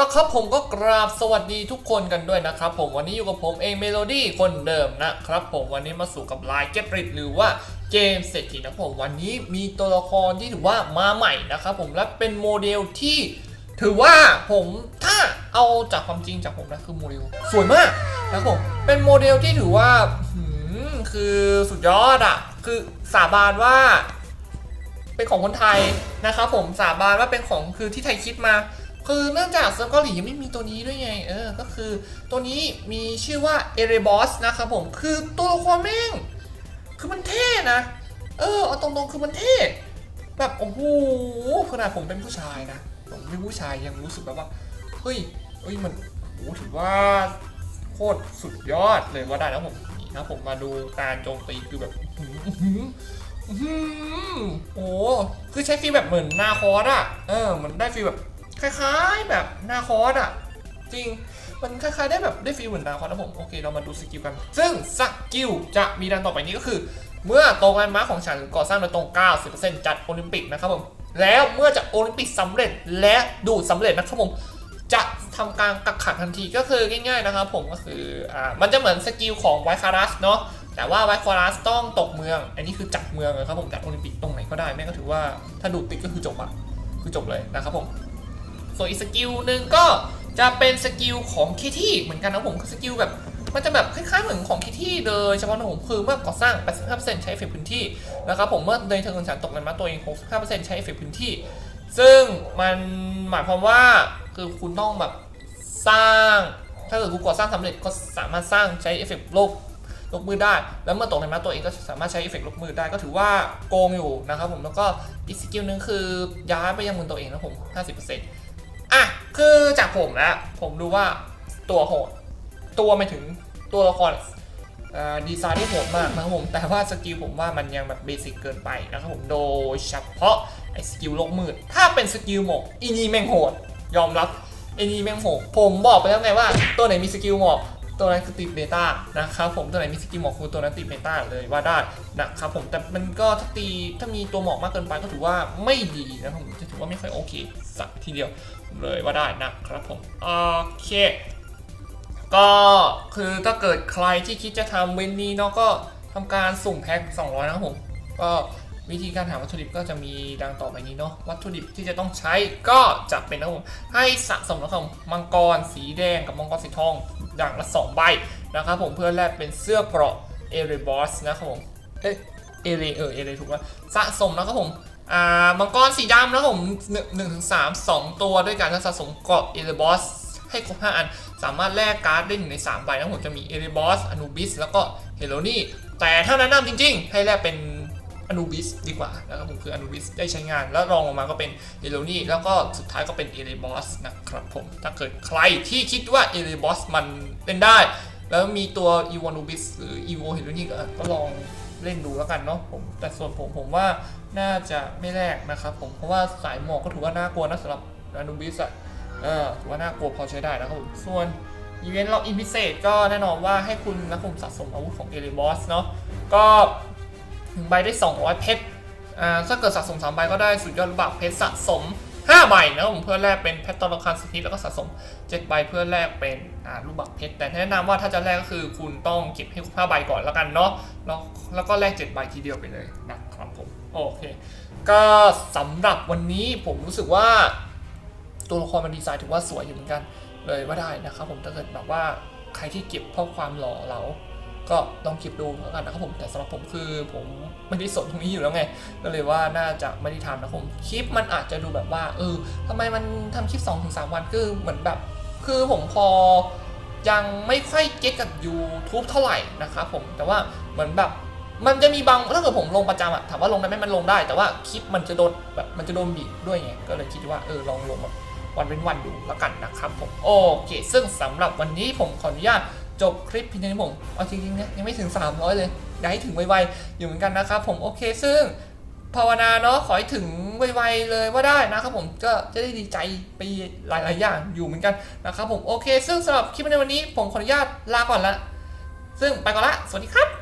ละครับผมก็กราบสวัสดีทุกคนกันด้วยนะครับผมวันนี้อยู่กับผมเองเมโลดี้คนเดิมนะครับผมวันนี้มาสู่กับไลน์เก็ตริดหรือว่าเกมเศรษฐีนะผมวันนี้มีตัวละครที่ถือว่ามาใหม่นะครับผมและเป็นโมเดลที่ ถือว่าผมถ้าเอาจากความจริงจากผมนะคือโมเดลสวยมากนะครับผมเป็นโมเดลที่ถือว่าคือสุดยอดอะคือสาบานว่า เป็นของคนไทยนะครับผมสาบานว่าเป็นของคือที่ไทยคิดมา คือเนื่องจากเซิร์ฟเกาหลียังไม่มีตัวนี้ด้วยไง เออ ก็คือตัวนี้มีชื่อว่าเอเรบอสนะครับผม คือตัวละครแม่ง คือมันเท่นะ เออ เอาตรงๆ คือมันเท่ แบบ โอ้โห ขนาดผมเป็นผู้ชายนะ ผมเป็นผู้ชายยังรู้สึกแบบว่า เฮ้ย เฮ้ย มันโอ้ถือว่าโคตรสุดยอดเลยว่าได้นะผมนะผมมาดูการโจมตีคือแบบโอ้โห คือใช้ฟีลแบบเหมือนนาคอสอะเออเหมือนได้ฟีลแบบ คล้ายๆแบบนาคอสอะ จริงมันคล้ายๆได้แบบได้ฟีลเหมือนนาคอสนะผม โอเค เรามาดูสกิลกัน ซึ่งสกิลจะมีดังต่อไปนี้ก็คือ เมื่อตรงแลนด์มาของฉันก่อสร้างโดยตรง 90%จัดโอลิมปิกนะครับผมแล้วเมื่อจะโอลิมปิกสำเร็จและดูดสำเร็จนะครับผมจะทำการกักขังทันทีก็คือง่ายๆนะครับผมก็คืออ่ามันจะเหมือนสกิลของไวคารัสเนาะแต่ว่าไวคารัสต้องตกเมือง อันนี้คือจับเมืองเลยครับผมจัดโอลิมปิกตรงไหนก็ได้แม่งก็ถือว่าถ้าดูดติดก็คือจบอะคือจบเลยนะครับผม ส่วนอีกสกิลหนึ่งก็จะเป็นสกิลของคิที่เหมือนกันนะผมคือสกิลแบบมันจะแบบคล้ายๆเหมือนของคิที่เลยเฉพาะนะผมคือเมื่อก่อสร้าง 85%ใช้เอฟเฟกต์พื้นที่นะครับผมเมื่อในเทิร์นฉันตกเงินมาตัวเอง 65%ใช้เอฟเฟกต์พื้นที่ ซึ่งมันหมายความว่าคือคุณต้องแบบสร้าง ถ้าเกิดคุณก่อสร้างสำเร็จก็สามารถสร้างใช้เอฟเฟกต์โลกลบมือได้ แล้วเมื่อตกในมาตัวเองก็สามารถใช้เอฟเฟกต์ลบมือได้ก็ถือว่าโกงอยู่นะครับผมแล้วก็อีกสกิลหนึ่งคือย้ายไปยังมือตัวเองนะผม 50%อะ คือจากผมนะผมดูว่าตัวโหด ตัวไม่ถึงตัวละครดีไซน์ที่โหดมากนะครับผมแต่ว่าสกิลผมว่ามันยังแบบเบสิกเกินไปนะครับผมโดยเฉพาะไอ้สกิลโลกมืด ถ้าเป็นสกิลหมอกอินี่แม่งโหด ยอมรับอินี่แม่งโหดผมบอกไปแล้วไงว่าตัวไหนมีสกิลหมอก ตัวนั้นคือติดเบต้านะครับผมตัวไหนมีสกิลหมอกคือตัวนั้นติดเบต้าเลยว่าได้นะครับผมแต่มันก็ถ้าตีถ้ามีตัวหมอกมากเกินไปก็ถือว่าไม่ดีนะครับผมจะถือว่าไม่ค่อยโอเค สักทีเดียวเลยว่าได้นะครับผมโอเคก็คือถ้าเกิดใครที่คิดจะทำเวนนี้เนาะก็ทำการสุ่มแพ็ค200 นะครับผม ก็ วิธีการหาวัตถุดิบก็จะมีดังต่อไปนี้เนาะวัตถุดิบที่จะต้องใช้ก็จะเป็นนะผมให้สะสมนะครับมังกรสีแดงกับมังกรสีทองอย่างละ 2 ใบนะครับผมเพื่อแลกเป็นเสื้อเกราะเอเรบอสนะครับผมเอ๊ะเอเรเออเอเรถูกว่าสะสมนะครับผมอ่ามังกรสีดำนะครับผมหนึ่งถึงสามสองตัวด้วยกันถ้าสะสมเกาะเอเลบอสให้ครบ5อัน สามารถแลกการ์ดได้หนึ่งใน 3 ใบนะผมจะมีเอเลบอสอนูบิสแล้วก็เฮโลนี่แต่ถ้าแนะนำจริง ๆ ให้แลกเป็น อนูบิสดีกว่านะครับผมคืออนูบิสได้ใช้งาน แล้วรองลงมาก็เป็นเฮโลนี่แล้วก็สุดท้ายก็เป็นเอเลบอสนะครับผม ถ้าเกิดใครที่คิดว่าเอเลบอสมันเล่นได้ แล้วมีตัวอีวานูบิสหรืออีโวเฮโลนี่ก็ลองเล่นดูแล้วกันเนาะผมแต่ส่วนผมผมว่าน่าจะไม่แลกนะครับผมเพราะว่าสายหมอกก็ถือว่าน่ากลัวนะสำหรับอนุบิสอะเออถือว่าน่ากลัวพอใช้ได้นะครับผมส่วนอีเวนต์ล็อกอินพิเศษก็แน่นอนว่าให้คุณนะผมสะสมอาวุธของเอลิบอสเนาะก็ หนึ่งใบได้ 200 เพชร อ่า ถ้าเกิดสะสม 3 ใบก็ได้สุดยอดลูกบาศก์เพชรสะสม 5 ใบนะครับผมเพื่อแลกเป็นเพชรตอลคันสถิตแล้วก็สะสม 7 ใบเพื่อแลกเป็น อ่า ลูกบักเพชร แต่แนะนำว่าถ้าจะแลกก็คือคุณต้องเก็บให้ครบ5ใบก่อนแล้วกันเนาะ แล้วแล้วก็แลก 7 ใบทีเดียวไปเลยนะครับผม โอเค ก็สำหรับวันนี้ผมรู้สึกว่า ตัวละครมันดีไซน์ถือว่าสวยอยู่เหมือนกันเลยว่าได้นะครับผมถ้าเกิดแบบว่าใครที่เก็บเพราะความหล่อเหลา ก็ลองเก็บดูแล้วกันนะครับผมแต่สำหรับผมคือผมไม่ได้สนตรงนี้อยู่แล้วไงก็เลยว่าน่าจะไม่ได้ทำนะผมคลิปมันอาจจะดูแบบว่า เออทำไมมันทำคลิป2อถึงสวันคือเหมือนแบบ คือผมพอยังไม่ค่อยเก็ตกับ YouTube เท่าไหร่นะครับผมแต่ว่าเหมือนแบบมันจะมีบางถ้าเกิดผมลงประจำอะถามว่าลงได้ไหมมันลงได้ แต่ว่าคลิปมันจะโดนแบบมันจะโดนบีบด้วยไงก็เลยคิดว่าเออลองลงแบบวันเป็นวันดูแล้วกันนะครับผมโอเค ซึ่งสำหรับวันนี้ผมขออนุญาต จบคลิปเพียงเท่านี้ผมเอาจริงๆเนี่ยยังไม่ถึง 300 เลยอยากให้ถึงไวๆอยู่เหมือนกันนะครับผมโอเคซึ่งภาวนาเนาะขอให้ถึงไวๆเลยว่าได้นะครับผมก็จะได้ดีใจไปหลายๆอย่างอยู่เหมือนกันนะครับผมโอเค ซึ่งสำหรับคลิปในวันนี้ผมขออนุญาตลาก่อนละซึ่งไปก่อนละสวัสดีครับ